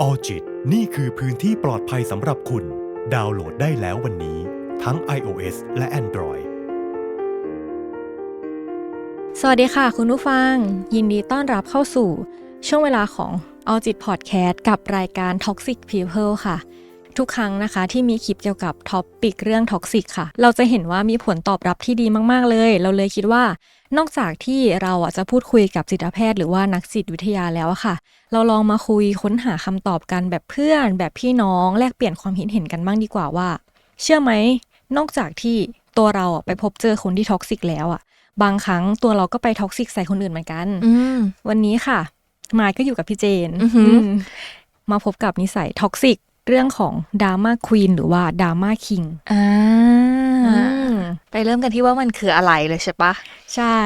ออจิตนี่คือพื้นที่ปลอดภัยสำหรับคุณ ดาวน์โหลดได้แล้ววันนี้ ทั้ง iOS และ Android สวัสดีค่ะ คุณผู้ฟัง ยินดีต้อนรับเข้าสู่ ช่วงเวลาของ All จิตพอดแคสต์กับรายการ Toxic People ค่ะ ทุกครั้งนะคะ ที่มีคลิปเกี่ยวกับท็อปปิกเรื่องท็อกซิกค่ะ เราจะเห็นว่ามีผลตอบรับที่ดีมากๆเลย เราเลยคิดว่า นอกจากที่เราอะจะพูดคุยกับจิตแพทย์ หรือว่านักจิตวิทยาแล้วอะค่ะ เราลองมาคุยค้นหาคำตอบกันแบบเพื่อน แบบพี่น้องแลกเปลี่ยนความคิดเห็นกันบ้างดีกว่าว่า เชื่อไหมนอกจากที่ตัวเราอะไปพบเจอคนที่ท็อกซิกแล้วอะบางครั้งตัวเราก็ไปท็อกซิกใส่คนอื่นเหมือนกันอืมวันนี้ค่ะมายก็อยู่กับพี่เจนอือหืออืมมาพบกับนิสัยท็อกซิก เรื่องของดราม่าควีนหรือว่าดราม่าคิงอ่าไปเริ่มกันที่ว่ามันคืออะไรเลยใช่ปะใช่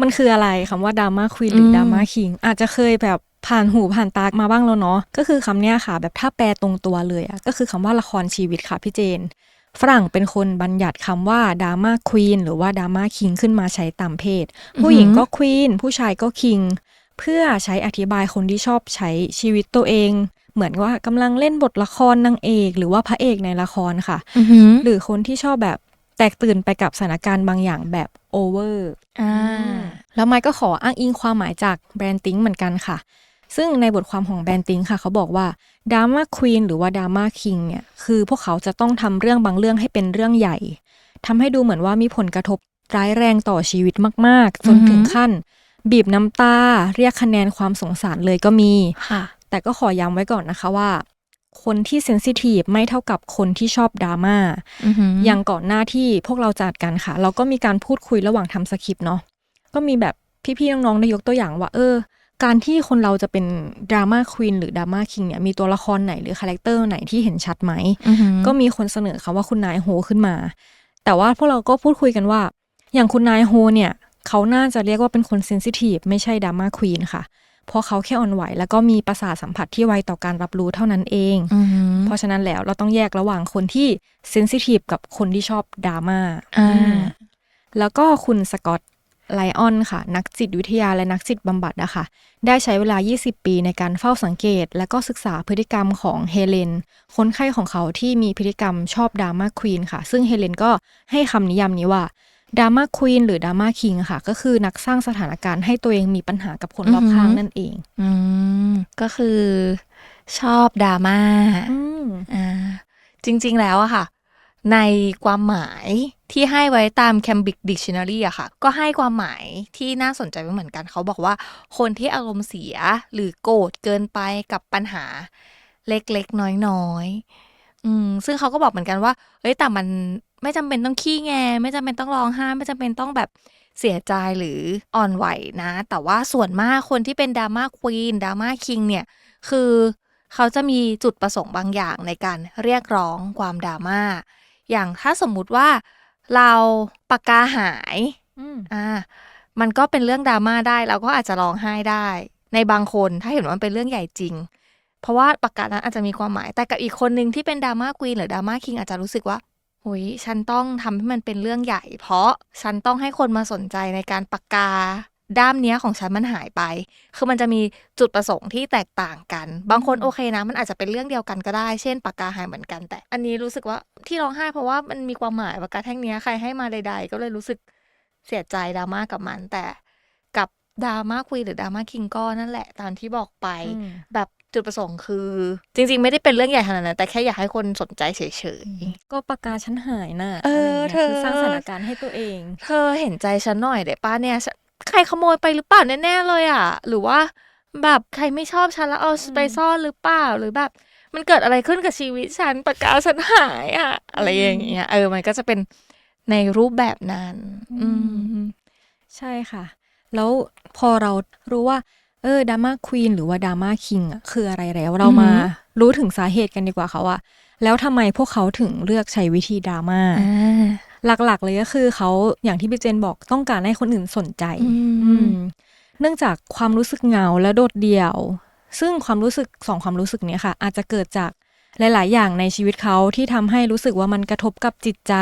มันคืออะไรคำว่าดราม่าควีนหรือมดราม่าคิงอาจจะเคยแบบผ่านหูผ่านตามาบ้างแล้วเนาะก็คือคำเนี้ยค่ะ แบบถ้าแปลตรงตัวเลยอะก็คือคำว่าละครชีวิตค่ะพี่เจน ฝรั่งเป็นคนบัญญัติคำว่าดราม่าควีนหรือว่าดราม่าคิงขึ้นมาใช้ตามเพศ ผู้หญิงก็ควีนผู้ชายก็คิงเพื่อใช้อธิบายคนที่ชอบใช้ชีวิตตัวเอง เหมือนว่ากำลังเล่นบทละครนางเอก หรือว่าพระเอกในละครค่ะอือหือหรือคนที่ชอบแบบแตกตื่นไปกับสถานการณ์บางอย่างแบบโอเวอร์อ่าแล้วไมค์ก็ขออ้างอิงความหมายจากแบรนด์ติ้งเหมือนกันค่ะ ซึ่งในบทความของแบรนด์ติ้งค่ะ เขาบอกว่าดราม่าควีนหรือว่าดราม่าคิงเนี่ยคือพวกเขาจะต้องทำเรื่องบางเรื่องให้เป็นเรื่องใหญ่ทำให้ดูเหมือนว่ามีผลกระทบร้ายแรงต่อชีวิตมาก ๆ จนถึงขั้น บีบน้ำตา เรียกคะแนนความสงสารเลยก็มีค่ะ แต่ก็ขอย้ำไว้ก่อนนะคะว่า คนที่เซนซิทีฟไม่เท่ากับคนที่ชอบดราม่าอือหืออย่างก่อนหน้าที่พวกเราจัดกันค่ะ เราก็มีการพูดคุยระหว่างทำสคริปต์เนาะก็มีแบบพี่ๆน้องๆได้ยกตัวอย่างว่าเออการที่คนเราจะเป็นดราม่าควีนหรือดราม่าคิงเนี่ยมีตัวละครไหนหรือคาแรคเตอร์ไหนที่เห็นชัดไหมอือหือก็มีคนเสนอคำว่าคุณนายโฮขึ้นมา แต่ว่าพวกเราก็พูดคุยกันว่า อย่างคุณนายโฮเนี่ย เขาน่าจะเรียกว่าเป็นคนเซนซิทีฟไม่ใช่ดราม่าควีนค่ะ เพราะเขาแค่อ่อนไหว แล้วก็มีประสาทสัมผัสที่ไวต่อการรับรู้เท่านั้นเองอือหือเพราะฉะนั้นแล้วเราต้องแยกระหว่างคนที่เซนซิทีฟกับคนที่ชอบดราม่าอ่าอืมแล้วก็คุณสกอตไลออนค่ะ นักจิตวิทยาและนักจิตบำบัดอะค่ะได้ใช้เวลา 20 ปีในการเฝ้าสังเกต และก็ศึกษาพฤติกรรมของเฮเลน คนไข้ของเขาที่มีพฤติกรรมชอบดราม่าควีนค่ะ ซึ่งเฮเลนก็ให้คำนิยามนี้ว่า ดราม่าควีนหรือดราม่าคิงค่ะ ก็คือนักสร้างสถานการณ์ให้ตัวเองมีปัญหากับคนรอบข้างอือหือนั่นเอง อืมก็คือ ชอบดราม่าอืมอ่าจริง ๆ แล้วอะค่ะ ในความหมายที่ให้ไว้ตาม Cambridge Dictionary อะค่ะ ก็ให้ความหมายที่น่าสนใจไว้เหมือนกัน เขาบอกว่า คนที่อารมณ์เสียหรือโกรธเกินไปกับปัญหาเล็กๆ น้อยๆอืมซึ่งเขาก็บอกเหมือนกันว่าเฮ้ยแต่มัน ไม่จำเป็นต้องขี้แง ไม่จำเป็นต้องร้องไห้ไม่จำเป็นต้องแบบเสียใจหรืออ่อนไหวนะ แต่ว่าส่วนมากคนที่เป็นดราม่าควีนดราม่าคิงเนี่ย คือเขาจะมีจุดประสงค์บางอย่างในการเรียกร้องความดราม่าอย่างถ้าสมมุติว่าเราปากกาหายอืมอ่ามันก็เป็นเรื่องดราม่าได้ เราก็อาจจะร้องไห้ได้ ในบางคนถ้าเห็นว่ามันเป็นเรื่องใหญ่จริง เพราะว่าปากกานั้นอาจจะมีความหมายแต่กับอีกคนนึงที่เป็นดราม่าควีนหรือดราม่าคิงอาจจะรู้สึกว่า หุยฉันต้องทำให้มันเป็นเรื่องใหญ่ เพราะฉันต้องให้คนมาสนใจในการปากกา ด้ามเนี้ยของฉันมันหายไป คือมันจะมีจุดประสงค์ที่แตกต่างกัน บางคนโอเคนะ มันอาจจะเป็นเรื่องเดียวกันก็ได้ เช่นปากกาหายเหมือนกัน แต่ อันนี้รู้สึกว่าที่ร้องไห้เพราะว่ามันมีความหมายปากกาแท่งเนี้ยใครให้มาใด ๆ ก็เลยรู้สึกเสียใจดราม่ากับมันแต่กับ ดราม่าคุยหรือดราม่าคิงก็นั่นแหละตามที่บอกไปอืมแบบจุดประสงค์คือ จริง ๆ ไม่ได้เป็นเรื่องใหญ่ขนาดนั้น แต่แค่อยากให้คนสนใจเฉยก็ปากกาฉันหายน่ะเอออะไรย่างงี้ยเธอคือสร้างสถานการณ์ให้ตัวเองๆเธอเห็นใจฉันหน่อยได้ป้าเนี่ยฉันใครขโมยไปหรือเปล่าแน่ๆเลยอะ หรือว่าแบบใครไม่ชอบฉันแล้วเอาไปซ่อนหรือเปล่าหรือแบบมันเกิดอะไรขึ้นกับชีวิตฉันปากกาฉันหายอะ อะไรอย่างเงี้ยเออมันก็จะเป็นในรูปแบบนั้น อืมใช่ค่ะ แล้วพอเรารู้ว่า เออดราม่าควีนหรือว่าดราม่าคิงอะคืออะไรแล้วเรามาอือหือรู้ถึงสาเหตุกันดีกว่าค่ะว่า แล้วทำไมพวกเขาถึงเลือกใช้วิธีดราม่าอ่าหลักๆเลยก็คือเขาอย่างที่พี่เจนบอกต้องการให้คนอื่นสนใจอืมอืมเนื่องจากความรู้สึกเหงาและโดดเดี่ยว ซึ่งความรู้สึกสองความรู้สึกเนี้ยค่ะ อาจจะเกิดจากหลาย ๆ อย่างในชีวิตเขาที่ทำให้รู้สึกว่ามันกระทบกับจิตใจ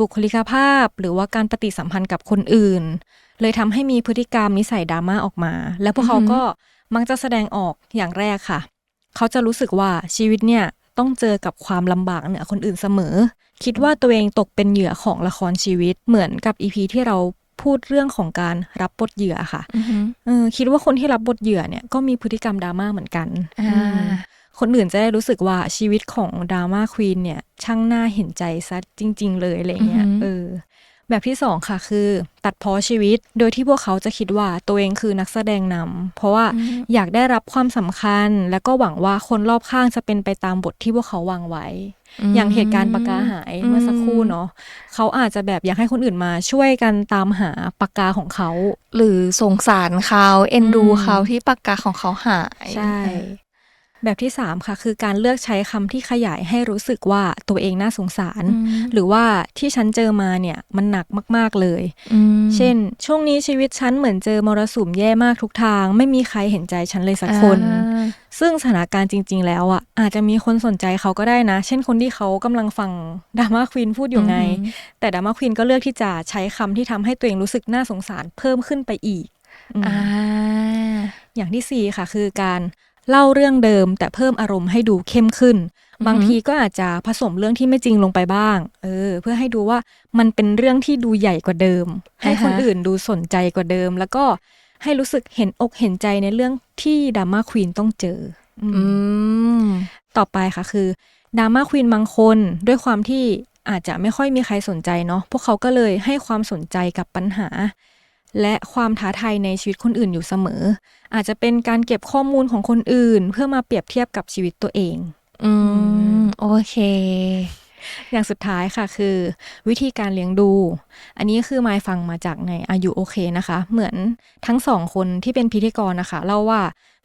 บุคลิกภาพ หรือว่าการปฏิสัมพันธ์กับคนอื่น เลยทำให้มีพฤติกรรมนิสัยดราม่าออกมา แล้วพวกเขาก็มักจะแสดงออกอย่างแรกค่ะ เขาจะรู้สึกว่าชีวิตเนี่ยต้องเจอกับความลำบากเหนือคนอื่นเสมอ คิดว่าตัวเองตกเป็นเหยื่อของละครชีวิตเหมือนกับอีพีที่เราพูดเรื่องของการรับบทเหยื่อค่ะอือหือเออคิดว่าคนที่รับบทเหยื่อเนี่ยก็มีพฤติกรรมดราม่าเหมือนกันอ่าอืมคนอื่นจะได้รู้สึกว่าชีวิตของดราม่าควีนเนี่ยช่างน่าเห็นใจซะจริง ๆ เลยอะไรเงี้ยอือหือเออ แบบที่สองค่ะคือ ตัดพ้อชีวิต โดยที่พวกเขาจะคิดว่าตัวเองคือนักแสดงนำเพราะว่าอยากได้รับความสำคัญ และก็หวังว่าคนรอบข้างจะเป็นไปตามบทที่พวกเขาวางไว้ อย่างเหตุการณ์ปากกาหายเมื่อสักครู่เนาะเขาอาจจะแบบอยากให้คนอื่นมาช่วยกันตามหาปากกาของเขา หรือสงสารเขาเอ็นดูอืมเขาที่ปากกาของเขาหายใช่ แบบที่สามค่ะ คือการเลือกใช้คำที่ขยายให้รู้สึกว่าตัวเองน่าสงสารอืมหรือว่าที่ฉันเจอมาเนี่ยมันหนักมากๆเลยอืมเช่น ช่วงนี้ชีวิตฉันเหมือนเจอมรสุมแย่มากทุกทาง ไม่มีใครเห็นใจฉันเลยสักคนอ่าซึ่งสถานการณ์จริง ๆ แล้วอะอาจจะมีคนสนใจเขาก็ได้นะ เช่นคนที่เขากำลังฟังดราม่าควีนพูดอยู่ไงอือหือแต่ดราม่าควีนก็เลือกที่จะใช้คำที่ทำให้ตัวเองรู้สึกน่าสงสารเพิ่มขึ้นไปอีกอืมอ่าอย่างที่สี่ค่ะ คือการ เล่าเรื่องเดิม แต่เพิ่มอารมณ์ให้ดูเข้มขึ้นอือฮึบางทีก็อาจจะผสมเรื่องที่ไม่จริงลงไปบ้าง เออ เพื่อให้ดูว่ามันเป็นเรื่องที่ดูใหญ่กว่าเดิม ให้คนอื่นดูสนใจกว่าเดิม แล้วก็ให้รู้สึกเห็นอกเห็นใจในเรื่องที่ดราม่าควีนต้องเจอ อืมอืมต่อไปค่ะคือดราม่าควีนบางคนด้วยความที่อาจจะไม่ค่อยมีใครสนใจเนาะพวกเขาก็เลยให้ความสนใจกับปัญหา และความท้าทายในชีวิตคนอื่นอยู่เสมอ อาจจะเป็นการเก็บข้อมูลของคนอื่น เพื่อมาเปรียบเทียบกับชีวิตตัวเอง อืม โอเค อย่างสุดท้ายค่ะคือ วิธีการเลี้ยงดู อันนี้คือมายฟังมาจากในอายุโอเคนะคะ เหมือนทั้งสองคนที่เป็นพิธีกรนะคะเล่าว่า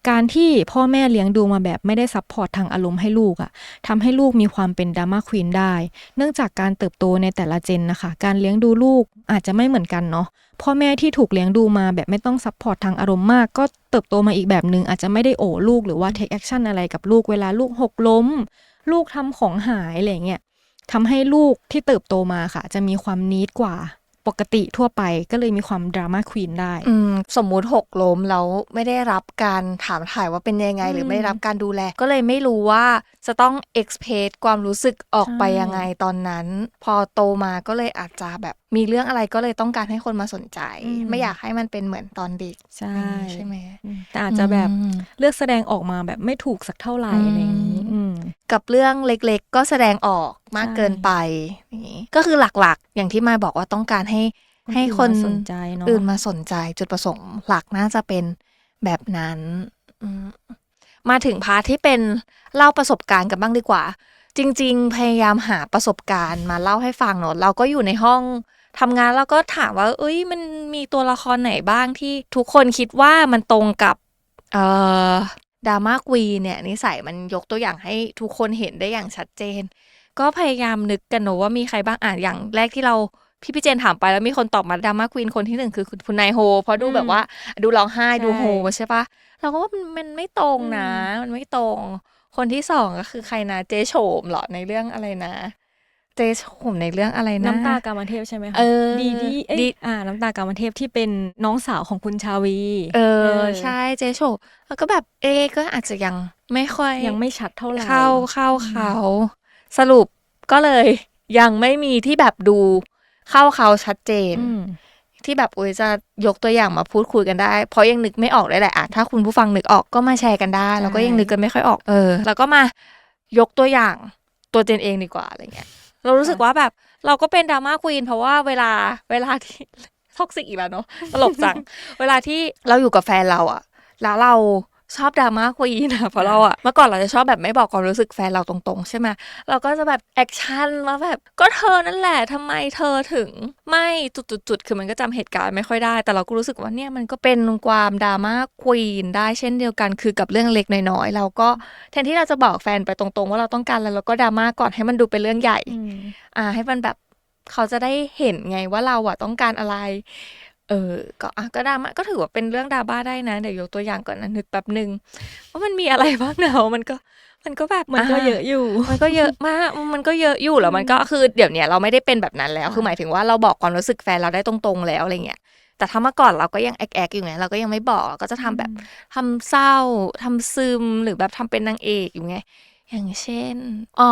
การที่พ่อแม่เลี้ยงดูมาแบบไม่ได้ซัพพอร์ตทางอารมณ์ให้ลูกอะทำให้ลูกมีความเป็นดราม่าควีนได้ เนื่องจากการเติบโตในแต่ละเจนนะคะ การเลี้ยงดูลูกอาจจะไม่เหมือนกันเนาะพ่อแม่ที่ถูกเลี้ยงดูมาแบบไม่ต้องซัพพอร์ตทางอารมณ์มาก ก็เติบโตมาอีกแบบหนึ่งอาจจะไม่ได้โอบลูกหรือว่าเทคแอคชั่นอะไรกับลูกเวลาลูกหกล้ม ลูกทำของหายอะไรเงี้ยทำให้ลูกที่เติบโตมาค่ะ จะมีความนิดกว่า ปกติทั่วไปก็เลยมีความดราม่าควีนได้ อืมสมมุติหกล้มแล้วไม่ได้รับการถามถ่ายว่าเป็นยังไง หรือมไม่ได้รับการดูแล ก็เลยไม่รู้ว่าจะต้องเอ็กเพรสความรู้สึกออกไปใช่ยังไงตอนนั้น พอโตมาก็เลยอาจจะแบบ มีเรื่องอะไรก็เลยต้องการให้คนมาสนใจ ไม่อยากให้มันเป็นเหมือนตอนเด็กใช่ใช่ไหมอืมแต่อาจจะแบบอืมเลือกแสดงออกมาแบบไม่ถูกสักเท่าไหร่อืมอะไรอย่างนี้อืมกับเรื่องเล็กๆ ก็แสดงออกมากใช่เกินไปอย่างนี้ก็คือหลักๆ อย่างที่มายบอกว่าต้องการให้ให้คนอื่มาสนใจเนาะอื่นมาสนใจจุดประสงค์หลักน่าจะเป็นแบบนั้นอืมมาถึงพาร์ทที่เป็นเล่าประสบการณ์กันบ้างดีกว่า จริง ๆ พยายามหาประสบการณ์มาเล่าให้ฟังเนอะเราก็อยู่ในห้อง ทำงานแล้วก็ถามว่า เอ้ย มันมีตัวละครไหนบ้างที่ทุกคนคิดว่ามันตรงกับเอ่อดราม่ากวีเนี่ยนิสัยมันยกตัวอย่างให้ทุกคนเห็นได้อย่างชัดเจน ก็พยายามนึกกันเนอะว่ามีใครบ้างอ่านอย่างแรกที่เราพี่พี่เจนถามไปแล้วมีคนตอบมาดราม่ากวีนคนที่หนึ่งคือคุณคุณนายโฮ เพราะดูแบบว่าดูร้องไห้ดูโฮใช่ปะเราก็ว่ามันมันไม่ตรงนะ มันไม่ตรง คนที่สองก็คือใครนะเจ๊โฉมเหรอในเรื่องอะไรนะ เจ๊โฉมในเรื่องอะไรนะน้ำตากามเทพใช่ไหมคะเออดีดีเอ้ยดีอ่า น้ำตากามเทพที่เป็นน้องสาวของคุณชาวี เออใช่เจ๊โฉมแล้วก็แบบเอ๊ะก็อาจจะยังไม่ค่อยยังไม่ชัดเท่าไหร่เข้าเข้าเขาสรุปก็เลยยังไม่มีที่แบบดูเข้าเขาชัดเจนอืมที่แบบอุ้ยจะยกตัวอย่างมาพูดคุยกันได้ เพราะยังนึกไม่ออกเลยแหละอะถ้าคุณผู้ฟังนึกออกก็มาแชร์กันได้ใช่แล้วก็ยังนึกกันไม่ค่อยออกเออ แล้วก็มายกตัวอย่างตัวเจนเองดีกว่าอะไรเงี้ย เรารู้สึกว่าแบบ เราก็เป็นดราม่าควีนเพราะว่าเวลาเวลาที่ท็อกซิกอีกแล้วเนาะตลกจัง เวลาที่เราอยู่กับแฟนเราอะแล้วเรา ชอบดราม่าควีนอะเพราะเราอะเมื่อก่อนเราจะชอบแบบไม่บอกความรู้สึกแฟนเราตรงๆ ใช่ไหมเราก็จะแบบแอคชั่นแล้วแบบก็เธอนั่นแหละทำไมเธอถึงไม่จุดๆๆคือมันก็จำเหตุการณ์ไม่ค่อยได้ แต่เราก็รู้สึกว่าเนี่ยมันก็เป็นความดราม่าควีนได้เช่นเดียวกันคือกับเรื่องเล็กน้อยๆเราก็แทนที่เราจะบอกแฟนไปตรงๆ ว่าเราต้องการอะไรเราก็ดราม่าก่อนให้มันดูเป็นเรื่องใหญ่อืมอ่าให้มันแบบเขาจะได้เห็นไงว่าเราอะต้องการอะไร เออ ก็อะก็ดราม่าก็ถือว่าเป็นเรื่องดราม่าได้นะ เดี๋ยวยกตัวอย่างก่อนนะนึกแป๊บหนึ่งว่ามันมีอะไรบ้างเนาะมันก็มันก็แบบมันก็เยอะอยู่ มันก็เยอะมาก มันก็เยอะอยู่แล้วมันก็คือเดี๋ยวเนี้ยเราไม่ได้เป็นแบบนั้นแล้ว คือหมายถึงว่าเราบอกความรู้สึกแฟนเราได้ตรงๆแล้วอะไรเงี้ย แต่ถ้าเมื่อก่อนเราก็ยังแอกๆอยู่ไงเราก็ยังไม่บอกเราก็จะทำแบบทำเศร้าทำซึมหรือแบบทำเป็นนางเอกอยู่ไง อย่างเช่น อ๋อ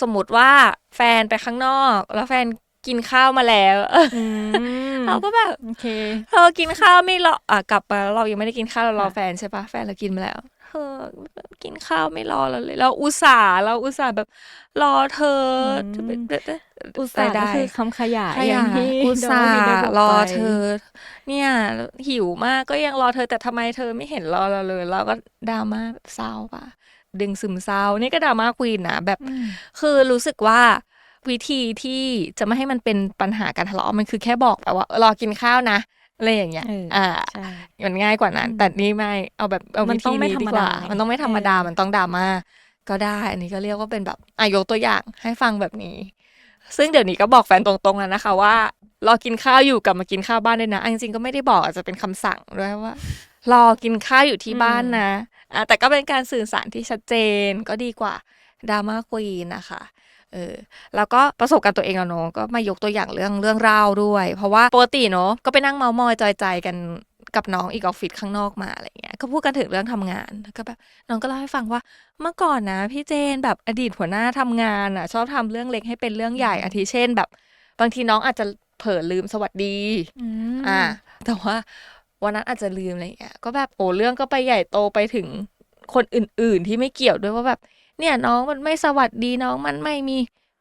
สมมุติว่าแฟนไปข้างนอก แล้วแฟนกินข้าวมาแล้วอืม เราก็แบบโอเคเธอกินข้าวไม่รออะกลับมาเรายังไม่ได้กินข้าวเรารอค่ะแฟนใช่ปะแฟนเรากินมาแล้วเธอกินข้าวไม่รอเราเลย เราอุตส่าห์เราอุตส่าห์แบบรอเธออมอุตส่าห์ก็ได้คือคำขยายขอย่ายงที่อุตส่าดห์ได้บอกรอไปเธอ เนี่ยหิวมากก็ยังรอเธอแต่ทำไมเธอไม่เห็นรอเราเลย เราก็ดราม่าแบบเศร้าปะดึงซึมเศร้านี่ก็ดราม่าควีนนะแบบอืมคือรู้สึกว่า วิธีที่จะไม่ให้มันเป็นปัญหาการทะเลาะมันคือแค่บอกแบบว่าเออรอกินข้าวนะอะไรอย่างเงี้ยเอออ่าใช่มันง่ายกว่านั้นอืมแต่นี่ไม่ เอาแบบเอามัวินต้ธีองไม่นี้ธรดีรมกว่าดามันต้องไม่ธรรมดาเออมันต้องดราม่าก็ได้ อันนี้ก็เรียกว่าเป็นแบบอะยกตัวอย่างให้ฟังแบบนี้ ซึ่งเดี๋ยวนี้ก็บอกแฟนตรงๆแล้วนะคะ ว่ารอกินข้าวอยู่กลับมากินข้าวบ้านด้วยนะอันจริงๆก็ไม่ได้บอกอาจจะเป็นคำสั่งด้วยว่า รอกินข้าวอยู่ที่บ้านนะอะแต่ก็เป็นการสื่อสารที่ชัดเจนก็ดีกว่าดราม่าควีนนะคะ เออแล้วก็ประสบการณ์ตัวเองอะเนาะก็มายกตัวอย่างเรื่องเรื่องราวด้วย เพราะว่าปกติเนาะก็ไปนั่งเมาส์มอยจอยใจกันกับน้องอีกออฟฟิศข้างนอกมาอะไรเงี้ยก็พูดกันถึงเรื่องทำงานแล้วก็แบบน้องก็เล่าให้ฟังว่าเมื่อก่อนนะ พี่เจนแบบอดีตหัวหน้าทำงานอะ ชอบทำเรื่องเล็กให้เป็นเรื่องใหญ่อาทิเช่นแบบ บางทีน้องอาจจะเผลอลืมสวัสดีอืมอ่า แต่ว่าวันนั้นอาจจะลืมอะไรเงี้ยก็แบบโอ้เรื่องก็ไปใหญ่โตไปถึงคนอื่น ๆ ที่ไม่เกี่ยวด้วยว่าแบบ เนี่ยน้องมันไม่สวัสดีน้องมันไม่มี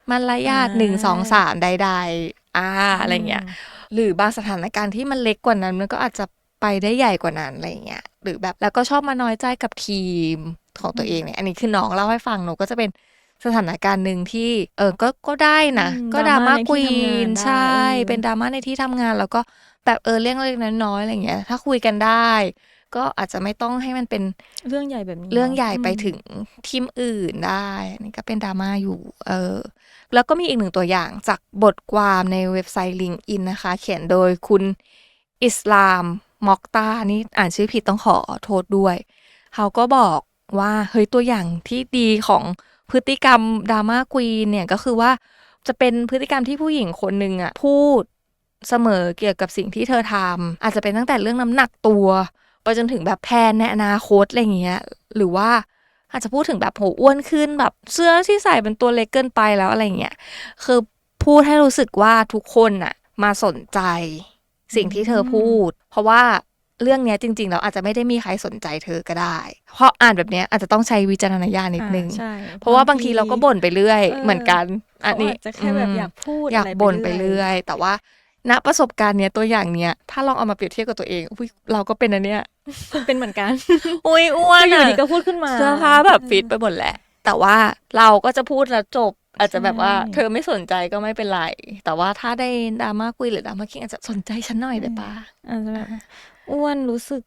มารยาทอ่าหนึ่งสองสามใด ๆ อ่าอะไรเงี้ยหรือบางสถานการณ์ที่มันเล็กกว่านั้นมันก็อาจจะไปได้ใหญ่กว่านั้นอะไรเงี้ยหรือแบบแล้วก็ชอบมาน้อยใจกับทีมของตัวเองเนี่ยอันนี้คือน้องเล่าให้ฟังหนูก็จะเป็นสถานการณ์หนึ่งที่เออก็ก็ได้นะอืมก็ดราม่าดราม่าในควีที่ทำงานนได้ใช่เออเป็นดราม่าในที่ทำงาน แล้วก็แบบเออเรื่องเล็กๆน้อยๆอะไรเงี้ย ถ้าคุยกันได้ ก็อาจจะไม่ต้องให้มันเป็นเรื่องใหญ่แบบนี้ เรื่องใหญ่นาะไปถึงทีมอื่นได้อันนี้ก็เป็นดราม่าอยู่ เออ แล้วก็มีอีกหนึ่งตัวอย่างจากบทความในเว็บไซต์ LinkedIn นะคะ เขียนโดยคุณอิสลามมอกตานี่อ่านชื่อผิดต้องขอโทษด้วย เขาก็บอกว่าเฮ้ยตัวอย่างที่ดีของพฤติกรรมดราม่าควีนเนี่ยก็คือว่าจะเป็นพฤติกรรมที่ผู้หญิงคนหนึ่งอะพูดเสมอเกี่ยวกับสิ่งที่เธอทำอาจจะเป็นตั้งแต่เรื่องน้ำหนักตัว ไปจนถึงแบบแพลนในอนาคตอะไรอย่างเงี้ย หรือว่าอาจจะพูดถึงแบบโหอ้วนขึ้นแบบเสื้อที่ใส่เป็นตัวเล็กเกินไปแล้วอะไรอย่างเงี้ย คือพูดให้รู้สึกว่าทุกคนน่ะมาสนใจสิ่งที่เธอพูด เพราะว่าเรื่องเนี้ยจริงๆแล้วอาจจะไม่ได้มีใครสนใจเธอก็ได้ เพราะอ่านแบบเนี้ยอาจจะต้องใช้วิจารณญาณนิดนึงอ่าใช่เพราะว่าบางทีเราก็บ่นไปเรื่อยเออเหมือนกัน อันนี้เขาอาจจะแค่แบบมอยากพูดอยากะรบ่นไปเรื่อย แต่ว่าณประสบการณ์เนี้ยตัวอย่างเนี้ยถ้าลองเอามาเปรียบเทียบกับตัวเองอุ๊ยเราก็เป็นอันเนี้ย เป็นเหมือนกันอุ้ยอ้วนอยู่อะดีก็พูดขึ้นมาเสื้อผ้าแบบฟิตไปหมดแหละ แต่ว่าเราก็จะพูดแล้วจบ อาจจะแบบว่าใช่เธอไม่สนใจก็ไม่เป็นไร แต่ว่าถ้าได้ดราม่าคุยหรือดราม่าคิงอาจจะสนใจฉันหน่อยได้ปะอาจจะแบบอ้วนรู้สึก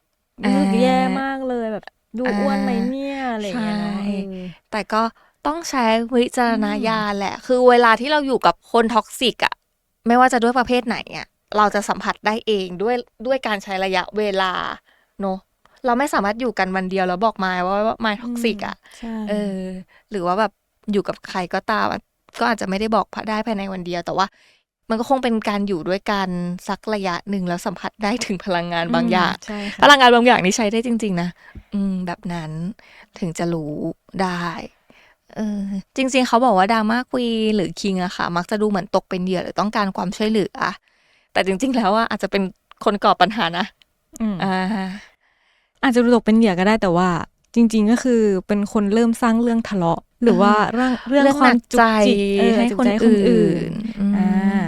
อ่ารู้สึกแย่มากเลยแบบ ดูอ่าอ้วนไหมเนี่ยอะไรอย่างเงี้ยเนาะใช่เออแต่ก็ต้องใช้วิจารณญาณแหละ คือเวลาที่เราอยู่กับคนท็อกซิกอะไม่ว่าจะด้วยประเภทไหนอะเราจะสัมผัสได้เองด้วยด้วยการใช้ระยะเวลา เนอะเราไม่สามารถอยู่กันวันเดียวแล้วบอกมายว่าว่ามายท็อกซิกอะใช่เออ หรือว่าแบบอยู่กับใครก็ตามอะก็อาจจะไม่ได้บอกได้ภายในวันเดียวแต่ว่า มันก็คงเป็นการอยู่ด้วยกันสักระยะหนึ่งแล้วสัมผัสได้ถึงพลังงานบางอย่างใช่พค่ะลังงานบางอย่างนี่ใช้ได้จริง ๆ นะอืม แบบนั้นถึงจะรู้ได้เออจริง ๆ เขาบอกว่าดราม่าควีนหรือคิงอะค่ะ มักจะดูเหมือนตกเป็นเหยื่อหรือต้องการความช่วยเหลือแต่จริง ๆ แล้วอะอาจจะเป็นคนก่อปัญหานะอืมอ่า อาจจะดูตกเป็นเหยื่อก็ได้แต่ว่า จริง ๆ ก็คือเป็นคนเริ่มสร้างเรื่องทะเลาะ หรือว่าเรื่องเรื่องเรื่องควาหนัมกจุใจกจิกเออให้จุกคนใจอื่นอืมอ่า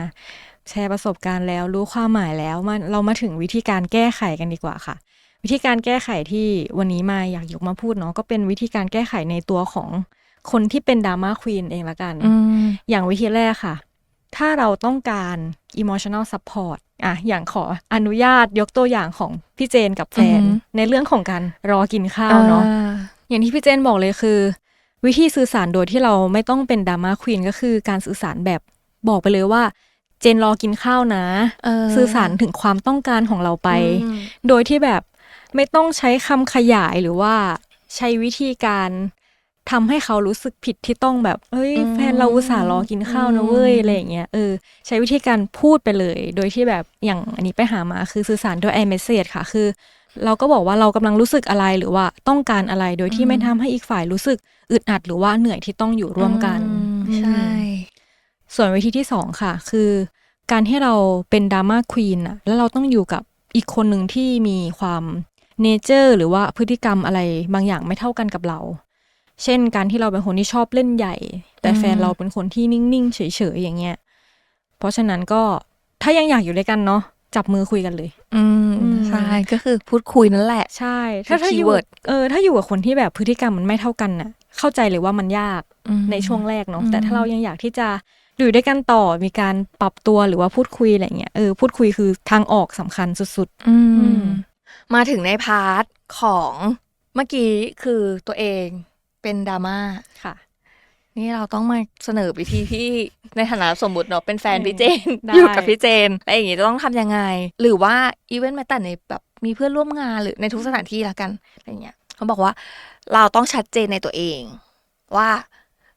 แชร์ประสบการณ์แล้วรู้ความหมายแล้วมาเรามาถึงวิธีการแก้ไขกันดีกว่าค่ะ วิธีการแก้ไขที่วันนี้มาอยากยกมาพูดเนาะก็เป็นวิธีการแก้ไขในตัวของคนที่เป็นดราม่าควีนเองละกันอืมอย่างวิธีแรกค่ะ ถ้าเราต้องการ emotional support อะอย่างขออนุญาตยกตัวอย่างของพี่เจนกับแฟนอือหือในเรื่องของการรอกินข้าวเนาะอย่างที่พี่เจนบอกเลยคือ วิธีสื่อสารโดยที่เราไม่ต้องเป็นดราม่าควีนก็คือการสื่อสารแบบบอกไปเลยว่าเจนรอกินข้าวนะเออสื่อสารถึงความต้องการของเราไปอืมโดยที่แบบไม่ต้องใช้คำขยายหรือว่าใช้วิธีการ ทำให้เขารู้สึกผิดที่ต้องแบบเฮ้ยอืมแฟนเราอุตส่าห์รอกินข้าวนะเว้ยอืมอะไรอย่างเงี้ยเออใช้วิธีการพูดไปเลย โดยที่แบบอย่างอันนี้ไปหามาคือสื่อสารด้วย i message ค่ะคือ เราก็บอกว่าเรากำลังรู้สึกอะไรหรือว่าต้องการอะไรโดยที่ไม่ทำให้อีกฝ่ายรู้สึกอึดอัดหรือว่าเหนื่อยที่ต้องอยู่ร่วมกันอืมอืมใช่ส่วนวิธีที่สองค่ะ คือ การที่เราเป็นดราม่าควีนอะแล้วเราต้องอยู่กับอีกคนหนึ่งที่มีความเนเจอร์หรือว่าพฤติกรรมอะไรบางอย่างไม่เท่ากันกับเรา เช่นการที่เราเป็นคนที่ชอบเล่นใหญ่ แต่อืมแฟนเราเป็นคนที่นิ่งๆเฉยๆอย่างเงี้ย เพราะฉะนั้นก็ถ้ายังอยากอยู่ด้วยกันเนาะจับมือคุยกันเลย อืมอืมใช่ก็คือพูดคุยนั่นแหละ ใช่ ถ้าถ้าอยู่ keyword เออถ้าอยู่กับคนที่แบบพฤติกรรมมันไม่เท่ากันน่ะ เข้าใจเลยว่ามันยากอืมในช่วงแรกเนาะอืมแต่ถ้าเรายังอยากที่จะอยู่ด้วยกันต่อมีการปรับตัวหรือว่าพูดคุยอะไรเงี้ยเออพูดคุยคือทางออกสำคัญสุดอืมอืมมาถึงในพาร์ทของเมื่อกี้คือตัวเอง เป็นดราม่าๆค่ะ นี่เราต้องมาเสนอวิธีที่ ในฐานะสมมติเนาะเป็นแฟนเออพี่เจนได้ อยู่กับพี่เจนแล้วอย่างงี้จะต้องทำยังไง หรือว่าอีเวนต์แม้แต่ในแบบมีเพื่อนร่วมงานหรือในทุกสถานที่ละกันอะไรเงี้ยเขาบอกว่าเราต้องชัดเจนในตัวเอง ว่า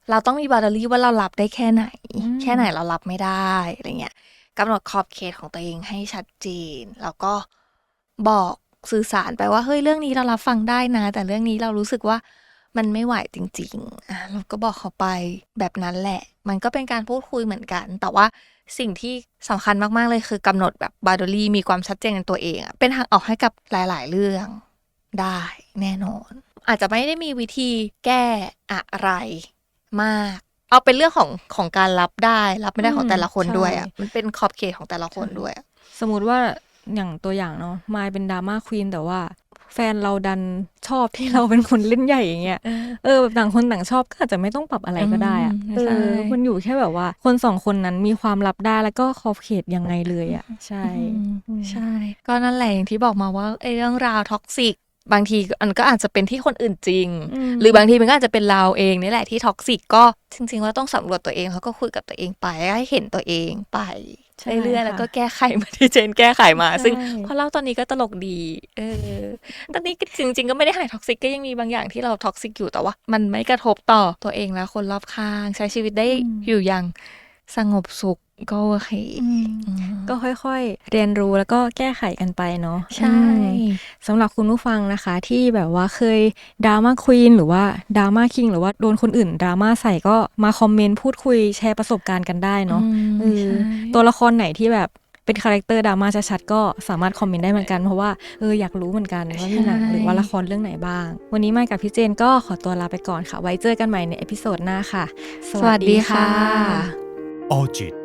เราต้องมีบาร์รี่ว่าเรารับได้แค่ไหนอืมแค่ไหนเรารับไม่ได้อะไรเงี้ยกำหนดขอบเขตของตัวเองให้ชัดเจน แล้วก็บอกสื่อสารไปว่าเฮ้ยเรื่องนี้เรารับฟังได้นะ แต่เรื่องนี้เรารู้สึกว่า มันไม่ไหวจริงๆอะเราก็บอกเขาไปแบบนั้นแหละ มันก็เป็นการพูดคุยเหมือนกัน แต่ว่าสิ่งที่สำคัญมากๆเลยคือกำหนดแบบบาร์ดลี่มีความชัดเจนในตัวเองอะเป็นทางออกให้กับหลาย ๆ เรื่องได้แน่นอน อาจจะไม่ได้มีวิธีแก้อะไรมาก เอาเป็นเรื่องของของการรับได้ รับไม่ได้ของอืมแต่ละคนด้วยอะใช่มันเป็นขอบเขตของแต่ละคนด้วยอะสมมุติว่า อย่างตัวอย่างเนาะมายเป็นดราม่าควีนแต่ว่า แฟนเราดันชอบที่เราเป็นคนเล่นใหญ่อย่างเงี้ยเออแบบต่างคนต่างชอบก็อาจจะไม่ต้องปรับอะไรก็ได้อะอืมเอใช่อมันอยู่แค่แบบว่า คนสองคนนั้นมีความรับได้แล้วก็ขอบเขตยังไงเลยอะใช่อืมใช่ ก็นั่นแหละอย่างที่บอกมาว่าไอ้เรื่องราวท็อกซิกบางทีมันก็อาจจะเป็นที่คนอื่นจริงมหรือบางทีมันก็อาจจะเป็นเราเองนี่แหละที่ท็อกซิกก็จริงๆว่าต้องสำรวจตัวเองแล้วก็คุยกับตัวเองไปให้เห็นตัวเองไปใช่ เรื่อยๆค่ะแล้วก็แก้ไขมาที่เจนแก้ไขมาใช่ซึ่งพอเล่าตอนนี้ก็ตลกดี เออ ตอนนี้ก็จริง ๆ ก็ไม่ได้หายท็อกซิกก็ยังมีบางอย่างที่เราท็อกซิกอยู่แต่ว่า มันไม่กระทบต่อตัวเองและคนรอบข้าง ใช้ชีวิตได้อยู่อย่างสงบสุข ก็โอเคอืมอืมก็ค่อยๆ เรียนรู้แล้วก็แก้ไขกันไปเนาะใช่อืมสำหรับคุณผู้ฟังนะคะ ที่แบบว่าเคยดราม่าควีนหรือว่าดราม่าคิงหรือว่าโดนคนอื่นดราม่าใส่ก็มาคอมเมนต์พูดคุยแชร์ประสบการณ์กันได้เนาะอืมเออใช่ตัวละครไหนที่แบบเป็นคาแรคเตอร์ดราม่าชัดๆก็สามารถคอมเมนต์ได้เหมือนกันเพราะว่าเอออยากรู้เหมือนกันว่ามีหนังหรือว่าละครเรื่องไหนบ้าง วันนี้มากับพี่เจนก็ขอตัวลาไปก่อนค่ะ ไว้เจอกันใหม่ในเอพิโซดหน้าค่ะ สวัสดีค่ะออจิต